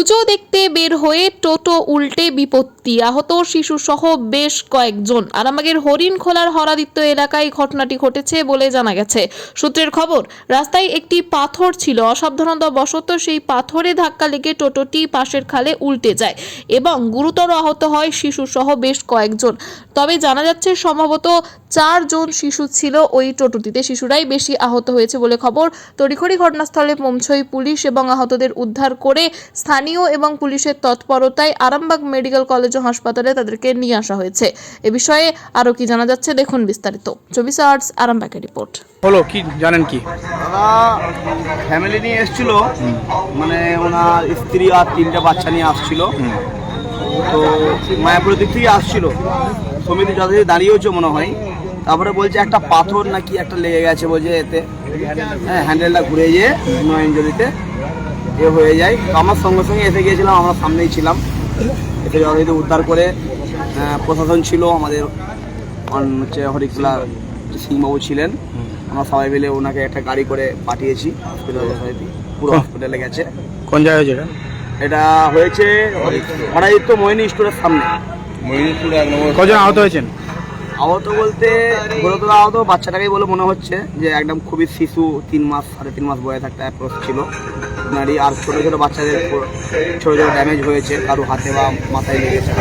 পুজো দেখতে বের হয়ে টোটো উল্টে বিপত্তি। আহত শিশু সহ বেশ কয়েকজন। আরামবাগের হরিণ খোলার হরাদিত্য এলাকায় ঘটনাটি ঘটেছে বলে জানা গেছে। সূত্রের খবর, রাস্তায় একটি পাথর ছিল। অসাবধানতা বশত সেই পাথরে ধাক্কা লেগে টোটোটি পাশের খালে উল্টে যায় এবং গুরুতর আহত হয় শিশু সহ বেশ কয়েকজন। তবে জানা যাচ্ছে, সম্ভবত চারজন শিশু ছিল ওই টোটোটিতে। শিশুরাই বেশি আহত হয়েছে বলে খবর। তড়িঘড়ি ঘটনাস্থলে পৌঁছয় পুলিশ এবং আহতদের উদ্ধার করে স্থানীয় এবং পুলিশের তৎপরতায় আরামবাগ মেডিকেল কলেজ ও হাসপাতালে তাদেরকে নিয়ে আসা হয়েছে। এ বিষয়ে আরও কি জানা যাচ্ছে দেখুন বিস্তারিত। চব্বিশ আর্টস আরামবাগের রিপোর্ট। হলো কি জানেন কি? দাদা ফ্যামিলি নিয়ে এসেছিল। মানে ওনার স্ত্রী আর তিনটা বাচ্চা নিয়ে আসছিল। তো মায়াপুরের দিক থেকে আসছিল। সমিতি যথাযথ দাঁড়িয়েছে মনে হয়। তারপরে বলছে একটা পাথর নাকি একটা লেগে গেছে বলছে এতে। হ্যাঁ হ্যান্ডেলটা ঘুরে গিয়ে নয় ইঞ্জুরিতে এ হয়ে যায়। তো আমার সঙ্গে সঙ্গে এসে গিয়েছিলাম আমরা সামনেই ছিলাম। এতে যথাযথ উদ্ধার করে প্রশাসন ছিল আমাদের হচ্ছে হরিকলা সিংবাবু ছিলেন। আমরা সবাই মিলে ওনাকে একটা গাড়ি করে পাঠিয়েছি হসপিটাল পুরো হসপিটালে গেছে। কোন জায়গায় হয়েছে এটা? হয়েছে হরাদিত্য মোহিনী স্টোরের সামনে। কজন আহত হয়েছেন? আহত বলতে গুরুতর আহত বাচ্চাটাকেই বলে মনে হচ্ছে যে একদম খুবই শিশু তিন মাস সাড়ে তিন মাস বয়স একটা অ্যাপ্রোচ ছিল। ওনারই আর ছোটো ছোটো বাচ্চাদের ছোট ছোটো ড্যামেজ হয়েছে কারও হাতে বা মাথায় লেগেছে।